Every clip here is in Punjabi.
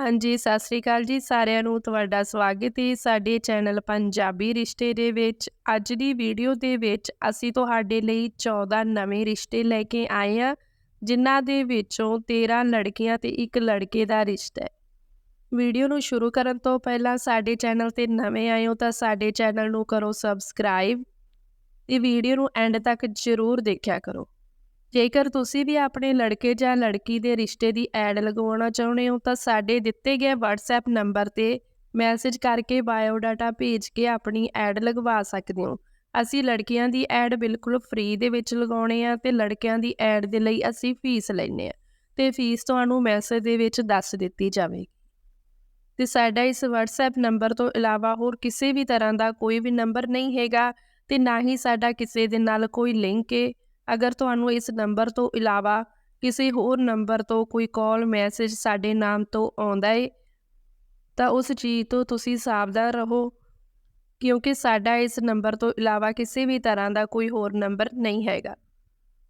ਹਾਂਜੀ, ਸਤਿ ਸ੍ਰੀ ਅਕਾਲ ਜੀ ਸਾਰਿਆਂ ਨੂੰ ਤੁਹਾਡਾ ਸਵਾਗਤ ਹੈ ਸਾਡੇ ਚੈਨਲ ਪੰਜਾਬੀ ਰਿਸ਼ਤੇ ਦੇ ਵਿੱਚ। ਅੱਜ ਦੀ ਵੀਡੀਓ ਦੇ ਵਿੱਚ ਅਸੀਂ ਤੁਹਾਡੇ ਲਈ 14 ਨਵੇਂ ਰਿਸ਼ਤੇ ਲੈ ਕੇ ਆਏ ਹਾਂ, ਜਿਨ੍ਹਾਂ ਦੇ ਵਿੱਚੋਂ 13 ਲੜਕੀਆਂ ਤੇ ਇੱਕ ਲੜਕੇ ਦਾ ਰਿਸ਼ਤਾ ਹੈ। ਵੀਡੀਓ ਨੂੰ ਸ਼ੁਰੂ ਕਰਨ ਤੋਂ ਪਹਿਲਾਂ ਸਾਡੇ ਚੈਨਲ ਤੇ ਨਵੇਂ ਆਏ ਹੋ ਤਾਂ ਸਾਡੇ ਚੈਨਲ ਨੂੰ ਕਰੋ ਸਬਸਕ੍ਰਾਈਬ ਤੇ ਵੀਡੀਓ ਨੂੰ ਐਂਡ ਤੱਕ ਜ਼ਰੂਰ ਦੇਖਿਆ ਕਰੋ। ਜੇਕਰ ਤੁਸੀਂ ਵੀ ਆਪਣੇ ਲੜਕੇ ਜਾਂ ਲੜਕੀ ਦੇ ਰਿਸ਼ਤੇ ਦੀ ਐਡ ਲਗਵਾਉਣਾ ਚਾਹੁੰਦੇ ਹੋ, ਤਾਂ ਸਾਡੇ ਦਿੱਤੇ ਗਏ WhatsApp ਨੰਬਰ ਤੇ ਮੈਸੇਜ ਕਰਕੇ ਬਾਇਓਡਾਟਾ ਭੇਜ ਕੇ ਆਪਣੀ ਐਡ ਲਗਵਾ ਸਕਦੇ ਹੋ। ਅਸੀਂ ਲੜਕੀਆਂ ਦੀ ਐਡ ਬਿਲਕੁਲ ਫ੍ਰੀ ਦੇ ਵਿੱਚ ਲਗਾਉਣੇ ਆ ਤੇ ਲੜਕਿਆਂ ਦੀ ਐਡ ਦੇ ਲਈ ਅਸੀਂ ਫੀਸ ਲੈਂਦੇ ਆ ਤੇ ਫੀਸ ਤੁਹਾਨੂੰ ਮੈਸੇਜ ਦੇ ਵਿੱਚ ਦੱਸ ਦਿੱਤੀ ਜਾਵੇਗੀ। ਤੇ ਸਾਡਾ ਇਸ WhatsApp ਨੰਬਰ ਤੋਂ ਇਲਾਵਾ ਹੋਰ ਕਿਸੇ ਵੀ ਤਰ੍ਹਾਂ ਦਾ ਕੋਈ ਵੀ ਨੰਬਰ ਨਹੀਂ ਹੈਗਾ ਤੇ ਨਾ ਹੀ ਸਾਡਾ ਕਿਸੇ ਦੇ ਨਾਲ ਕੋਈ ਲਿੰਕ ਹੈ। ਅਗਰ ਤੁਹਾਨੂੰ ਇਸ ਨੰਬਰ ਤੋਂ ਇਲਾਵਾ ਕਿਸੇ ਹੋਰ ਨੰਬਰ ਤੋਂ ਕੋਈ ਕਾਲ ਮੈਸੇਜ ਸਾਡੇ ਨਾਮ ਤੋਂ ਆਉਂਦਾ ਏ ਤਾਂ ਉਸ ਚੀਜ਼ ਤੋਂ ਤੁਸੀਂ ਸਾਵਧਾਨ ਰਹੋ ਕਿਉਂਕਿ ਸਾਡਾ ਇਸ ਨੰਬਰ ਤੋਂ ਇਲਾਵਾ ਕਿਸੇ ਵੀ ਤਰ੍ਹਾਂ ਦਾ ਕੋਈ ਹੋਰ ਨੰਬਰ ਨਹੀਂ ਹੈਗਾ।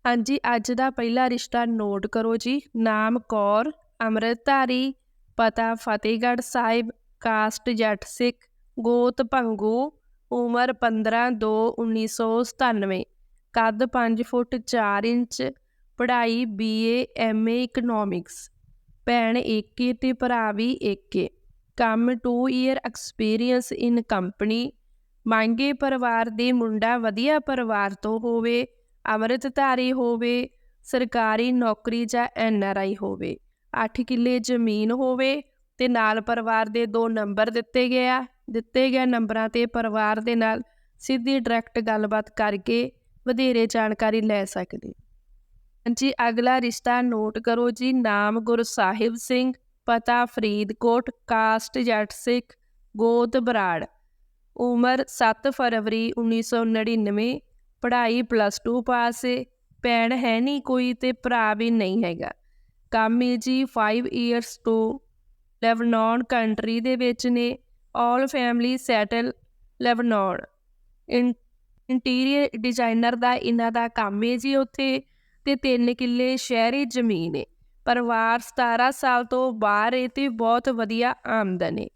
ਹਾਂਜੀ, ਅੱਜ ਦਾ ਪਹਿਲਾ ਰਿਸ਼ਤਾ ਨੋਟ ਕਰੋ ਜੀ। ਨਾਮ ਕੌਰ, ਅੰਮ੍ਰਿਤਧਾਰੀ, ਪਤਾ ਫਤਿਹਗੜ੍ਹ ਸਾਹਿਬ, ਕਾਸਟ ਜੱਟ ਸਿੱਖ, ਗੋਤ ਭੰਗੂ, ਉਮਰ 15/2/1997, ਕੱਦ 5 ਫੁੱਟ 4 ਇੰਚ, ਪੜ੍ਹਾਈ ਬੀਏ ਐਮਏ ਇਕਨੋਮਿਕਸ, ਭੈਣ ਏਕੇ ਤੇ ਭਰਾ ਵੀ ਏਕੇ, ਕੰਮ 2 ਈਅਰ ਐਕਸਪੀਰੀਅੰਸ ਇਨ ਕੰਪਨੀ, ਮੰਗੇ ਪਰਿਵਾਰ ਦੇ ਮੁੰਡਾ ਵਧੀਆ ਪਰਿਵਾਰ ਤੋਂ ਹੋਵੇ, ਅੰਮ੍ਰਿਤਧਾਰੀ ਹੋਵੇ, ਸਰਕਾਰੀ ਨੌਕਰੀ ਜਾਂ ਐਨਆਰਆਈ ਹੋਵੇ, 8 ਕਿੱਲੇ ਜ਼ਮੀਨ ਹੋਵੇ ਤੇ ਨਾਲ ਪਰਿਵਾਰ ਦੇ ਦੋ ਨੰਬਰ ਦਿੱਤੇ ਗਏ ਆ ਦਿੱਤੇ ਗਏ ਨੰਬਰਾਂ ਤੇ ਪਰਿਵਾਰ ਦੇ ਨਾਲ ਸਿੱਧੀ ਡਾਇਰੈਕਟ ਗੱਲਬਾਤ ਕਰਕੇ ਵਧੇਰੇ ਜਾਣਕਾਰੀ ਲੈ ਸਕਦੇ ਹਾਂਜੀ, ਅਗਲਾ ਰਿਸ਼ਤਾ ਨੋਟ ਕਰੋ ਜੀ, ਨਾਮ ਗੁਰਸਾਹਿਬ ਸਿੰਘ, ਪਤਾ ਫਰੀਦਕੋਟ, ਕਾਸਟ ਜੱਟ ਸਿੱਖ, ਗੋਤ ਬਰਾੜ। ਉਮਰ 7 ਫਰਵਰੀ 1999 ਪੜ੍ਹਾਈ ਪਲੱਸ 2 ਪਾਸ ਹੈ ਭੈਣ ਹੈ ਨਹੀਂ ਕੋਈ ਤੇ ਭਰਾ ਵੀ ਨਹੀਂ ਹੈਗਾ। ਕੰਮ ਹੈ ਜੀ 5 ਇਅਰਸ ਤੋਂ ਲੈਬਨਾਨ ਕੰਟਰੀ ਦੇ ਵਿੱਚ ਨੇ all family settle Lebanon interior designer ਦਾ ਇਹਨਾਂ ਦਾ ਕੰਮ ਹੈ ਜੀ ਉੱਥੇ ਤੇ 3 ਕਿੱਲੇ ਸ਼ਹਿਰੀ ਜ਼ਮੀਨ ਹੈ ਪਰਿਵਾਰ 17 ਸਾਲ ਤੋਂ ਬਾਹਰ ਹੈ ਤੇ ਬਹੁਤ ਵਧੀਆ ਆਮਦਨ ਹੈ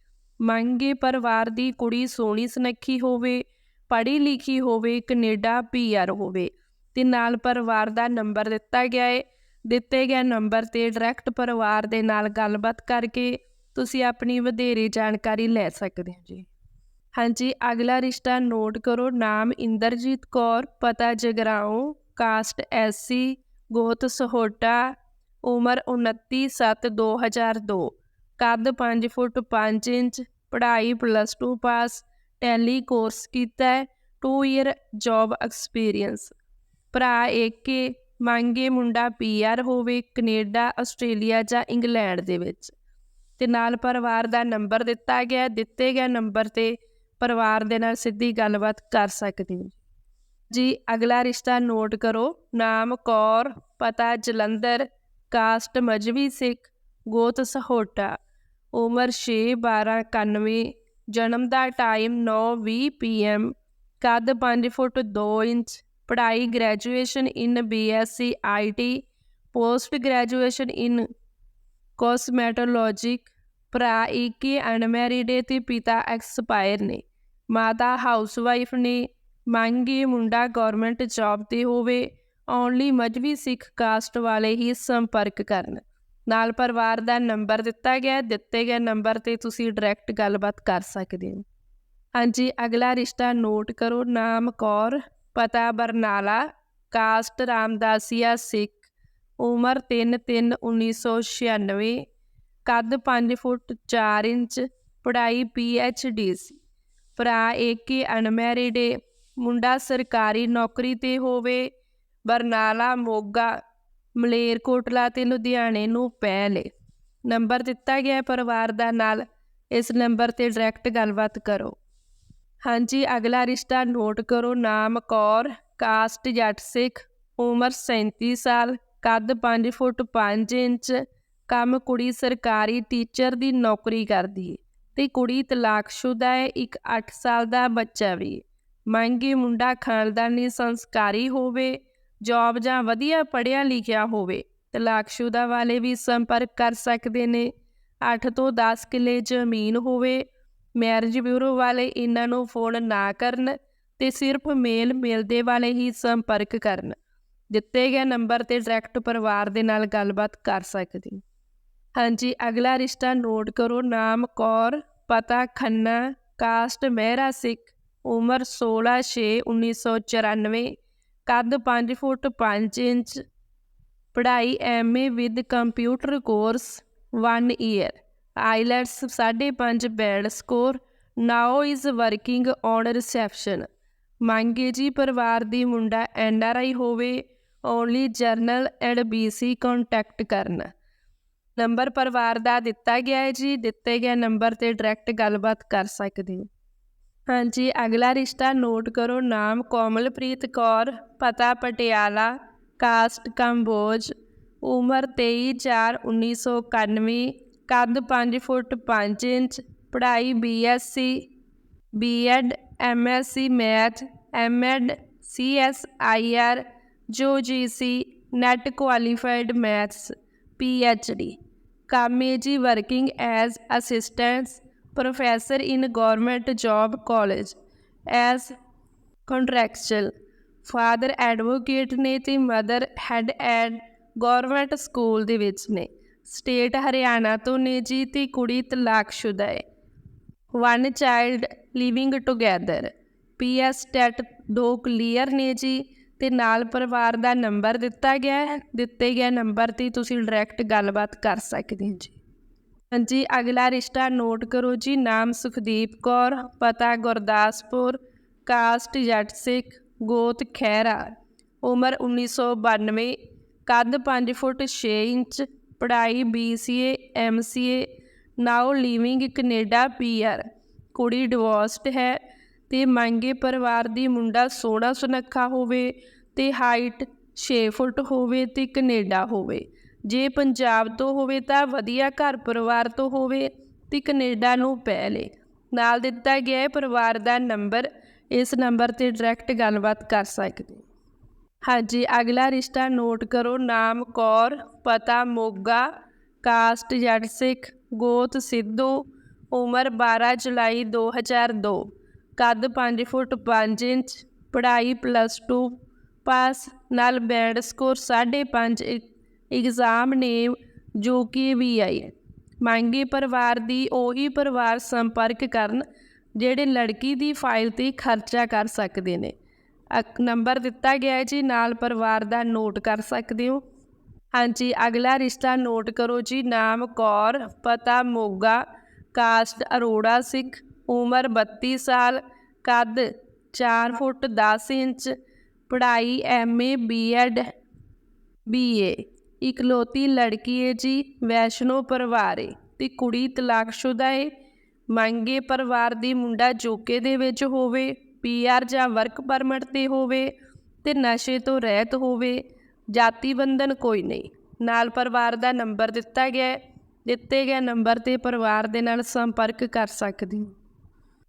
ਮੰਗੇ ਪਰਿਵਾਰ ਦੀ ਕੁੜੀ ਸੋਹਣੀ ਸੁਨੱਖੀ ਹੋਵੇ, ਪੜ੍ਹੀ ਲਿਖੀ ਹੋਵੇ, ਕੈਨੇਡਾ ਪੀਆਰ ਹੋਵੇ। ਤੇ ਨਾਲ ਪਰਿਵਾਰ ਦਾ ਨੰਬਰ ਦਿੱਤਾ ਗਿਆ ਹੈ ਦਿੱਤੇ ਗਏ ਨੰਬਰ ਤੇ ਡਾਇਰੈਕਟ ਪਰਿਵਾਰ ਦੇ ਨਾਲ ਗੱਲਬਾਤ ਕਰਕੇ ਤੁਸੀਂ ਆਪਣੀ ਵਧੇਰੇ ਜਾਣਕਾਰੀ ਲੈ ਸਕਦੇ ਹੋ ਜੀ। ਹਾਂਜੀ, ਅਗਲਾ ਰਿਸ਼ਤਾ ਨੋਟ ਕਰੋ। ਨਾਮ ਇੰਦਰਜੀਤ ਕੌਰ, ਪਤਾ ਜਗਰਾਉਂ, ਕਾਸਟ ਐਸਸੀ ਗੋਤ ਸਹੋਟਾ, ਉਮਰ 29/7/2002 ਕੱਦ 5 ਫੁੱਟ 5 ਇੰਚ, ਪੜ੍ਹਾਈ ਪਲੱਸ 2 ਪਾਸ ਟੈਲੀ ਕੋਰਸ ਕੀਤਾ ਹੈ 2 ਈਅਰ ਜੌਬ ਐਕਸਪੀਰੀਅੰਸ ਭਰਾ ਏਕੇ ਮੰਗੇ ਮੁੰਡਾ ਪੀਆਰ ਹੋਵੇ, ਕੈਨੇਡਾ, ਆਸਟ੍ਰੇਲੀਆ ਜਾਂ ਇੰਗਲੈਂਡ ਦੇ ਵਿੱਚ। ਤੇ ਨਾਲ ਪਰਿਵਾਰ ਦਾ ਨੰਬਰ ਦਿੱਤਾ ਗਿਆ, ਦਿੱਤੇ ਗਏ ਨੰਬਰ ਤੇ ਪਰਿਵਾਰ ਦੇ ਨਾਲ ਸਿੱਧੀ ਗੱਲਬਾਤ ਕਰ ਸਕਦੇ ਹੋ। ਜੀ, ਅਗਲਾ ਰਿਸ਼ਤਾ ਨੋਟ ਕਰੋ। ਨਾਮ ਕੌਰ, ਪਤਾ ਜਲੰਧਰ, ਕਾਸਟ ਮਜਵੀ ਸਿੱਖ, ਗੋਤ ਸਹੋਟਾ। ਉਮਰ 6 12 91 ਜਨਮ ਦਾ ਟਾਈਮ 9:20 ਪੀਐਮ ਕੱਦ 5 ਫੁੱਟ 2 ਇੰਚ, ਪੜ੍ਹਾਈ graduation in BSc IT post graduation in cosmetology, ਭਰਾ ਏਕੇ ਅਨਮੈਰਿਡ ਤੇ ਪਿਤਾ ਐਕਸਪਾਇਰ ਨੇ। ਮਾਤਾ ਹਾਊਸਵਾਈਫ ਨੇ ਮੰਗੇ ਮੁੰਡਾ ਗਵਰਨਮੈਂਟ ਜੌਬ ਤੇ ਹੋਵੇ ਓਨਲੀ ਮਜਵੀ ਸਿੱਖ ਕਾਸਟ ਵਾਲੇ ਹੀ ਸੰਪਰਕ ਕਰਨ। ਨਾਲ ਪਰਿਵਾਰ ਦਾ ਨੰਬਰ ਦਿੱਤਾ ਗਿਆ, ਦਿੱਤੇ ਗਏ ਨੰਬਰ ਤੇ ਤੁਸੀਂ ਡਾਇਰੈਕਟ ਗੱਲਬਾਤ ਕਰ ਸਕਦੇ ਹੋ। ਹਾਂਜੀ, ਅਗਲਾ ਰਿਸ਼ਤਾ ਨੋਟ ਕਰੋ, ਨਾਮ ਕੌਰ, ਪਤਾ ਬਰਨਾਲਾ, ਕਾਸਟ ਰਾਮਦਾਸੀਆ ਸਿੱਖ, ਉਮਰ 3/3/1996 ਕੱਦ 5 ਫੁੱਟ 4 ਇੰਚ, ਪੜ੍ਹਾਈ ਡੀ ਸੀ। ਭਰਾ ਏਕੇ ਅਨਮੈਰਿਡ ਏ ਮੁੰਡਾ ਸਰਕਾਰੀ ਨੌਕਰੀ ਤੇ ਹੋਵੇ, ਬਰਨਾਲਾ, ਮੋਗਾ ਮਲੇਰਕੋਟਲਾ ਤੇ ਲੁਧਿਆਣੇ ਨੂੰ ਪਹਿਲ ਏ ਨੰਬਰ ਦਿੱਤਾ ਗਿਆ ਪਰਿਵਾਰ ਦਾ ਨਾਲ, ਇਸ ਨੰਬਰ ਤੇ ਡਾਇਰੈਕਟ ਗੱਲਬਾਤ ਕਰੋ। ਹਾਂਜੀ, ਅਗਲਾ ਰਿਸ਼ਤਾ ਨੋਟ ਕਰੋ, ਨਾਮ ਕੌਰ, ਕਾਸਟ ਜੱਟ ਸਿੱਖ, ਉਮਰ 37 ਸਾਲ, ਕੱਦ 5 ਫੁੱਟ 5 ਇੰਚ, ਕੰਮ ਕੁੜੀ ਸਰਕਾਰੀ ਟੀਚਰ ਦੀ ਨੌਕਰੀ ਕਰਦੀ ਏ। ਤੇ ਕੁੜੀ ਤਲਾਕਸ਼ੁਦਾ ਹੈ ਇੱਕ 8 ਸਾਲ ਦਾ ਬੱਚਾ ਵੀ। ਮੰਗੇ ਮੁੰਡਾ ਖਾਨਦਾਨੀ ਸੰਸਕਾਰੀ ਹੋਵੇ, ਜੌਬ ਜਾਂ ਵਧੀਆ ਪੜ੍ਹਿਆ ਲਿਖਿਆ ਹੋਵੇ ਤਲਾਕਸ਼ੁਦਾ ਵਾਲੇ ਵੀ ਸੰਪਰਕ ਕਰ ਸਕਦੇ ਨੇ। 8 ਤੋਂ 10 ਕਿੱਲੇ ਜ਼ਮੀਨ ਹੋਵੇ, ਮੈਰਿਜ ਬਿਊਰੋ ਵਾਲੇ ਇਹਨਾਂ ਨੂੰ ਫੋਨ ਨਾ ਕਰਨ ਤੇ ਸਿਰਫ ਮੇਲ ਮਿਲਦੇ ਵਾਲੇ ਹੀ ਸੰਪਰਕ ਕਰਨ। ਦਿੱਤੇ ਗਏ ਨੰਬਰ ਤੇ ਡਾਇਰੈਕਟ ਪਰਿਵਾਰ ਦੇ ਨਾਲ ਗੱਲਬਾਤ ਕਰ ਸਕਦੇ। ਹਾਂਜੀ, ਅਗਲਾ ਰਿਸ਼ਤਾ ਨੋਟ ਕਰੋ। ਨਾਮ ਕੌਰ, ਪਤਾ ਖੰਨਾ, ਕਾਸਟ ਮਹਿਰਾ ਸਿੱਖ, ਉਮਰ 16 6 1994 ਕੱਦ 5 ਫੁੱਟ 5 ਇੰਚ, ਪੜ੍ਹਾਈ MA with computer course 1 year. IELTS 5.5 band score, now is working on reception. ਮੰਗੇ ਜੀ, ਪਰਿਵਾਰ ਦੀ ਮੁੰਡਾ ਐਨਆਰਆਈ ਹੋਵੇ, only general and BC contact ਕਰਨਾ। ਨੰਬਰ ਪਰਿਵਾਰ ਦਾ ਦਿੱਤਾ ਗਿਆ ਹੈ ਜੀ, ਦਿੱਤੇ ਗਏ ਨੰਬਰ ਤੇ ਡਾਇਰੈਕਟ ਗੱਲਬਾਤ ਕਰ ਸਕਦੇ ਹੋ। ਹਾਂਜੀ, ਅਗਲਾ ਰਿਸ਼ਤਾ ਨੋਟ ਕਰੋ, ਨਾਮ ਕੋਮਲਪ੍ਰੀਤ ਕੌਰ, ਪਤਾ ਪਟਿਆਲਾ ਕਾਸਟ ਕੰਬੋਜ, ਉਮਰ 23/4/1991 ਕੱਦ 5 ਫੁੱਟ 5 ਇੰਚ, ਪੜ੍ਹਾਈ BSc BEd MSc math MEd CSIR ਜੋ ਜੀਸੀ ਨੈਟ ਕੁਆਲੀਫਾਈਡ ਮੈਥਸ PhD ਕੰਮ ਜੀ working as assistants professor in government job college as contractual father advocate ਨੇ ਤੇ ਮਦਰ ਹੈਡ ਐਡ ਗਵਰਨਮੈਂਟ ਸਕੂਲ ਦੇ ਵਿੱਚ ਨੇ। ਸਟੇਟ ਹਰਿਆਣਾ ਤੋਂ ਨੇ ਜੀ ਤੇ ਕੁੜੀ ਤਲਾਕਸ਼ੁਦਾ ਹੈ one child living together. PS TET ਦੋ ਕਲੀਅਰ ਨੇ ਜੀ। ਤੇ ਨਾਲ ਪਰਿਵਾਰ ਦਾ ਨੰਬਰ ਦਿੱਤਾ ਗਿਆ ਹੈ। ਦਿੱਤੇ ਗਏ ਨੰਬਰ ਤੇ ਤੁਸੀਂ ਡਾਇਰੈਕਟ ਗੱਲਬਾਤ ਕਰ ਸਕਦੇ ਹੋ ਜੀ। ਹਾਂਜੀ, ਅਗਲਾ ਰਿਸ਼ਤਾ ਨੋਟ ਕਰੋ ਜੀ। ਨਾਮ ਸੁਖਦੀਪ ਕੌਰ, ਪਤਾ ਗੁਰਦਾਸਪੁਰ, ਕਾਸਟ ਜੱਟ ਸਿੱਖ, ਗੋਤ ਖਹਿਰਾ। ਉਮਰ 1992 ਕੱਦ 5 ਫੁੱਟ 6 ਇੰਚ, ਪੜ੍ਹਾਈ BCA MCA now living Canada PR ਕੁੜੀ ਡਿਵੋਰਸਡ ਹੈ। ਤੇ ਮੰਗੇ ਪਰਿਵਾਰ ਦੀ ਮੁੰਡਾ ਸੋਹਣਾ ਸੁਨੱਖਾ ਹੋਵੇ ਤੇ ਹਾਈਟ 6 ਫੁੱਟ ਹੋਵੇ ਤੇ ਕੈਨੇਡਾ ਹੋਵੇ। ਜੇ ਪੰਜਾਬ ਤੋਂ ਹੋਵੇ ਤਾਂ ਵਧੀਆ ਘਰ ਪਰਿਵਾਰ ਤੋਂ ਹੋਵੇ ਤੇ ਕੈਨੇਡਾ ਨੂੰ ਪਹਿਲੇ ਨਾਲ ਦਿੱਤਾ ਗਿਆ ਹੈ ਪਰਿਵਾਰ ਦਾ ਨੰਬਰ। ਇਸ ਨੰਬਰ ਤੇ ਡਾਇਰੈਕਟ ਗੱਲਬਾਤ ਕਰ ਸਕਦੇ ਹਾਂਜੀ, ਅਗਲਾ ਰਿਸ਼ਤਾ ਨੋਟ ਕਰੋ। ਨਾਮ ਕੌਰ, ਪਤਾ ਮੋਗਾ, ਕਾਸਟ ਜੱਟ ਸਿੱਖ, ਗੋਤ ਸਿੱਧੂ, ਉਮਰ 12 ਜੁਲਾਈ 2002 ਕੱਦ 5 ਫੁੱਟ 5 ਇੰਚ, ਪੜ੍ਹਾਈ ਪਲੱਸ 2 ਪਾਸ ਨਾਲ ਬੈਂਡ ਸਕੋਰ 5.5 ਇਗਜ਼ਾਮ ਨੇਮ ਜੋ ਕਿ ਵੀ ਆਈ ਹੈ। ਮੰਗੇ ਪਰਿਵਾਰ ਦੀ ਉਹੀ ਪਰਿਵਾਰ ਸੰਪਰਕ ਕਰਨ ਜਿਹੜੇ ਲੜਕੀ ਦੀ ਫਾਈਲ ਤੇ ਖਰਚਾ ਕਰ ਸਕਦੇ ਨੇ। ਅਕ- ਨੰਬਰ ਦਿੱਤਾ ਗਿਆ ਹੈ ਜੀ, ਨਾਲ ਪਰਿਵਾਰ ਦਾ ਨੋਟ ਕਰ ਸਕਦੇ ਹੋ। ਹਾਂਜੀ, ਅਗਲਾ ਰਿਸ਼ਤਾ ਨੋਟ ਕਰੋ ਜੀ, ਨਾਮ ਕੌਰ, ਪਤਾ ਮੋਗਾ ਕਾਸਟ ਅਰੋੜਾ ਸਿੰਘ ਉਮਰ 32 ਸਾਲ, ਕੱਦ 4 ਫੁੱਟ 10 ਇੰਚ, ਪੜ੍ਹਾਈ ਐਮਏ ਬੀਐਡ ਬੀਏ ਇਕਲੌਤੀ ਲੜਕੀ ਹੈ ਜੀ, ਵੈਸ਼ਨੋ ਪਰਿਵਾਰ ਹੈ ਤੇ ਕੁੜੀ ਤਲਾਕਸ਼ੁਦਾ ਹੈ ਮੰਗੇ ਪਰਿਵਾਰ ਦੀ ਮੁੰਡਾ ਜੋਕੇ ਦੇ ਵਿੱਚ ਹੋਵੇ ਪੀਆਰ ਜਾਂ ਵਰਕ ਪਰਮਿਟ ਤੇ ਹੋਵੇ ਤੇ ਨਸ਼ੇ ਤੋਂ ਰਹਿਤ ਹੋਵੇ, ਜਾਤੀ ਬੰਧਨ ਕੋਈ ਨਹੀਂ। ਨਾਲ ਪਰਿਵਾਰ ਦਾ ਨੰਬਰ ਦਿੱਤਾ ਗਿਆ ਦਿੱਤੇ ਗਏ ਨੰਬਰ ਤੇ ਪਰਿਵਾਰ ਦੇ ਨਾਲ ਸੰਪਰਕ ਕਰ ਸਕਦੇ ਹੋ।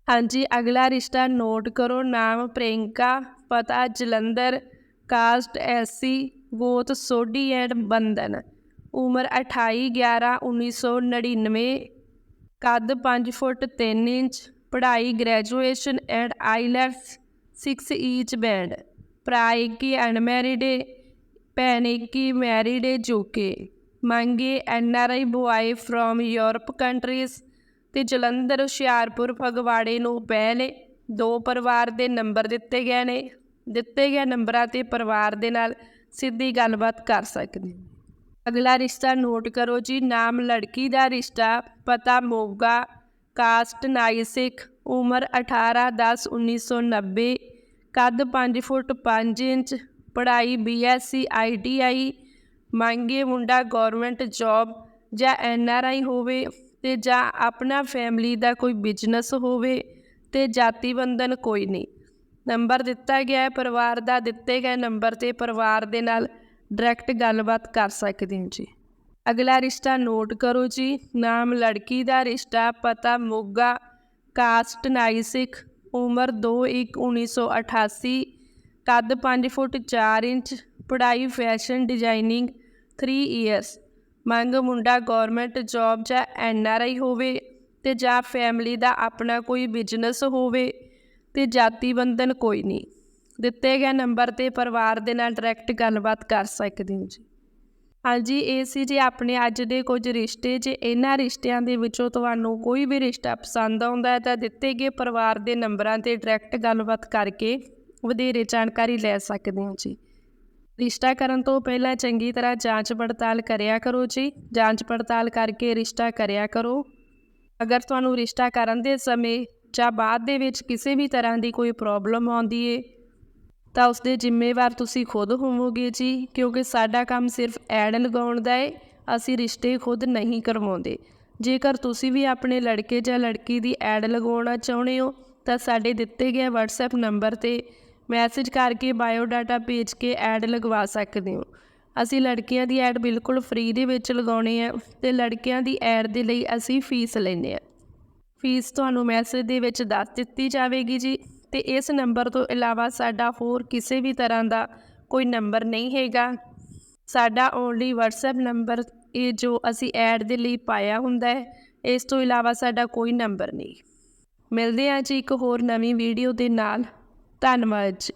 ਹਾਂਜੀ, ਅਗਲਾ ਰਿਸ਼ਤਾ ਨੋਟ ਕਰੋ। ਨਾਮ ਪ੍ਰਿੰਕਾ ਪਤਾ ਜਲੰਧਰ, ਕਾਸਟ ਐਸੀ ਗੋਤ ਸੋਢੀ ਐਂਡ ਬੰਧਨ। ਉਮਰ 28 11 1999 ਕੱਦ 5 ਫੁੱਟ 3 ਇੰਚ। ਪੜ੍ਹਾਈ graduation and IELTS 6 each band. ਭਰਾ ਕੀ ਅਨਮੈਰਿਡ ਏ, ਭੈਣ ਕੀ ਮੈਰਿਡ ਏ ਜੋ ਮੰਗੇ N R I boy from Europe countries. ਤੇ ਜਲੰਧਰ, ਹੁਸ਼ਿਆਰਪੁਰ, ਫਗਵਾੜੇ ਨੂੰ ਪਹਿਲੇ ਦੋ ਪਰਿਵਾਰ ਦੇ ਨੰਬਰ ਦਿੱਤੇ ਗਏ ਨੇ। ਦਿੱਤੇ ਗਏ ਨੰਬਰਾਂ ਤੇ ਪਰਿਵਾਰ ਦੇ ਨਾਲ ਸਿੱਧੀ ਗੱਲਬਾਤ ਕਰ ਸਕਦੇ ਅਗਲਾ ਰਿਸ਼ਤਾ ਨੋਟ ਕਰੋ ਜੀ। ਨਾਮ ਲੜਕੀ ਦਾ ਰਿਸ਼ਤਾ, ਪਤਾ ਮੋਗਾ, ਕਾਸਟ ਨਾਈ ਸਿੱਖ, ਉਮਰ 18 10 1990 ਕੱਦ 5 ਫੁੱਟ 5 ਇੰਚ, ਪੜ੍ਹਾਈ ਬੀਐਸਸੀ ਆਈਟੀਆਈ ਮੰਗੇ ਮੁੰਡਾ ਗਵਰਨਮੈਂਟ ਜੌਬ ਜਾਂ ਐਨਆਰਆਈ ਹੋਵੇ। ਤੇ ਜਾਂ ਆਪਣਾ ਫੈਮਿਲੀ ਦਾ ਕੋਈ ਬਿਜ਼ਨਸ ਹੋਵੇ ਤੇ ਜਾਤੀ ਬੰਧਨ ਕੋਈ ਨਹੀਂ। ਨੰਬਰ ਦਿੱਤਾ ਗਿਆ ਹੈ, ਪਰਿਵਾਰ ਦਾ ਦਿੱਤੇ ਗਏ ਨੰਬਰ ਤੇ ਪਰਿਵਾਰ ਦੇ ਨਾਲ ਡਾਇਰੈਕਟ ਗੱਲਬਾਤ ਕਰ ਸਕਦੇ ਹੋ ਜੀ। ਅਗਲਾ ਰਿਸ਼ਤਾ ਨੋਟ ਕਰੋ ਜੀ, ਨਾਮ ਲੜਕੀ ਦਾ ਰਿਸ਼ਤਾ, ਪਤਾ, ਮੋਗਾ ਕਾਸਟ ਨਾਈ ਸਿੱਖ, ਉਮਰ 2/1/1988 ਕੱਦ 5 ਫੁੱਟ 4 ਇੰਚ, ਪੜ੍ਹਾਈ ਫੈਸ਼ਨ ਡਿਜ਼ਾਈਨਿੰਗ 3 ਇਅਰਸ ਮੰਗ ਮੁੰਡਾ ਗਵਰਨਮੈਂਟ ਜੌਬ ਜਾਂ ਐਨ ਆਰ ਆਈ ਹੋਵੇ ਤੇ ਜਾਂ ਫੈਮਿਲੀ ਦਾ ਆਪਣਾ ਕੋਈ ਬਿਜ਼ਨਸ ਹੋਵੇ ਤੇ ਜਾਤੀ ਬੰਧਨ ਕੋਈ ਨਹੀਂ। ਦਿੱਤੇ ਗਏ ਨੰਬਰ ਤੇ ਪਰਿਵਾਰ ਦੇ ਨਾਲ ਡਾਇਰੈਕਟ ਗੱਲਬਾਤ ਕਰ ਸਕਦੇ ਹੋ ਜੀ। ਹਾਂਜੀ ਇਹ ਸੀ ਜੀ ਆਪਣੇ ਅੱਜ ਦੇ ਕੁਝ ਰਿਸ਼ਤੇ। ਜੇ ਇਹਨਾਂ ਰਿਸ਼ਤਿਆਂ ਦੇ ਵਿੱਚੋਂ ਤੁਹਾਨੂੰ ਕੋਈ ਵੀ ਰਿਸ਼ਤਾ ਪਸੰਦ ਆਉਂਦਾ ਹੈ ਤਾਂ ਦਿੱਤੇ ਗਏ ਪਰਿਵਾਰ ਦੇ ਨੰਬਰਾਂ ਤੇ ਡਾਇਰੈਕਟ ਗੱਲਬਾਤ ਕਰਕੇ ਵਧੇਰੇ ਜਾਣਕਾਰੀ ਲੈ ਸਕਦੇ ਹੋ ਜੀ। ਰਿਸ਼ਤਾ ਕਰਨ ਤੋਂ ਪਹਿਲਾਂ ਚੰਗੀ ਤਰ੍ਹਾਂ ਜਾਂਚ ਪੜਤਾਲ ਕਰਿਆ ਕਰੋ ਜੀ। ਜਾਂਚ ਪੜਤਾਲ ਕਰਕੇ ਰਿਸ਼ਤਾ ਕਰਿਆ ਕਰੋ। ਅਗਰ ਤੁਹਾਨੂੰ ਰਿਸ਼ਤਾ ਕਰਨ ਦੇ ਸਮੇਂ ਜਾਂ ਬਾਅਦ ਦੇ ਵਿੱਚ ਕਿਸੇ ਵੀ ਤਰ੍ਹਾਂ ਦੀ ਕੋਈ ਪ੍ਰੋਬਲਮ ਆਉਂਦੀ ਏ, ਤਾਂ ਉਸ ਦੇ ਜ਼ਿੰਮੇਵਾਰ ਤੁਸੀਂ ਖੁਦ ਹੋਵੋਗੇ ਜੀ, ਕਿਉਂਕਿ ਸਾਡਾ ਕੰਮ ਸਿਰਫ ਐਡ ਲਗਾਉਣ ਦਾ ਏ। ਅਸੀਂ ਰਿਸ਼ਤੇ ਖੁਦ ਨਹੀਂ ਕਰਵਾਉਂਦੇ। ਜੇਕਰ ਤੁਸੀਂ ਵੀ ਆਪਣੇ ਲੜਕੇ ਜਾਂ ਲੜਕੀ ਦੀ ਐਡ ਲਗਾਉਣਾ ਚਾਹੁੰਦੇ ਹੋ, ਤਾਂ ਸਾਡੇ ਦਿੱਤੇ ਗਏ WhatsApp ਨੰਬਰ ਤੇ ਮੈਸੇਜ ਕਰਕੇ ਬਾਇਓ ਡਾਟਾ ਭੇਜ ਕੇ ਐਡ ਲਗਵਾ ਸਕਦੇ ਹੋ। ਅਸੀਂ ਲੜਕੀਆਂ ਦੀ ਐਡ ਬਿਲਕੁਲ ਫ੍ਰੀ ਦੇ ਵਿੱਚ ਲਗਾਉਣੀ ਹੈ ਤੇ ਲੜਕਿਆਂ ਦੀ ਐਡ ਦੇ ਲਈ ਅਸੀਂ ਫੀਸ ਲੈਂਦੇ ਹਾਂ। ਫੀਸ ਤੁਹਾਨੂੰ ਮੈਸੇਜ ਦੇ ਵਿੱਚ ਦੱਸ ਦਿੱਤੀ ਜਾਵੇਗੀ ਜੀ ਤੇ ਇਸ ਨੰਬਰ ਤੋਂ ਇਲਾਵਾ ਸਾਡਾ ਹੋਰ ਕਿਸੇ ਵੀ ਤਰ੍ਹਾਂ ਦਾ ਕੋਈ ਨੰਬਰ ਨਹੀਂ ਹੈਗਾ। ਸਾਡਾ ਓਨਲੀ WhatsApp ਨੰਬਰ ਇਹ ਜੋ ਅਸੀਂ ਐਡ ਦੇ ਲਈ ਪਾਇਆ ਹੁੰਦਾ ਹੈ, ਇਸ ਤੋਂ ਇਲਾਵਾ ਸਾਡਾ ਕੋਈ ਨੰਬਰ ਨਹੀਂ। ਮਿਲਦੇ ਹਾਂ ਜੀ ਇੱਕ ਹੋਰ ਨਵੀਂ ਵੀਡੀਓ ਦੇ ਨਾਲ। ਧੰਨਵਾਦ ਜੀ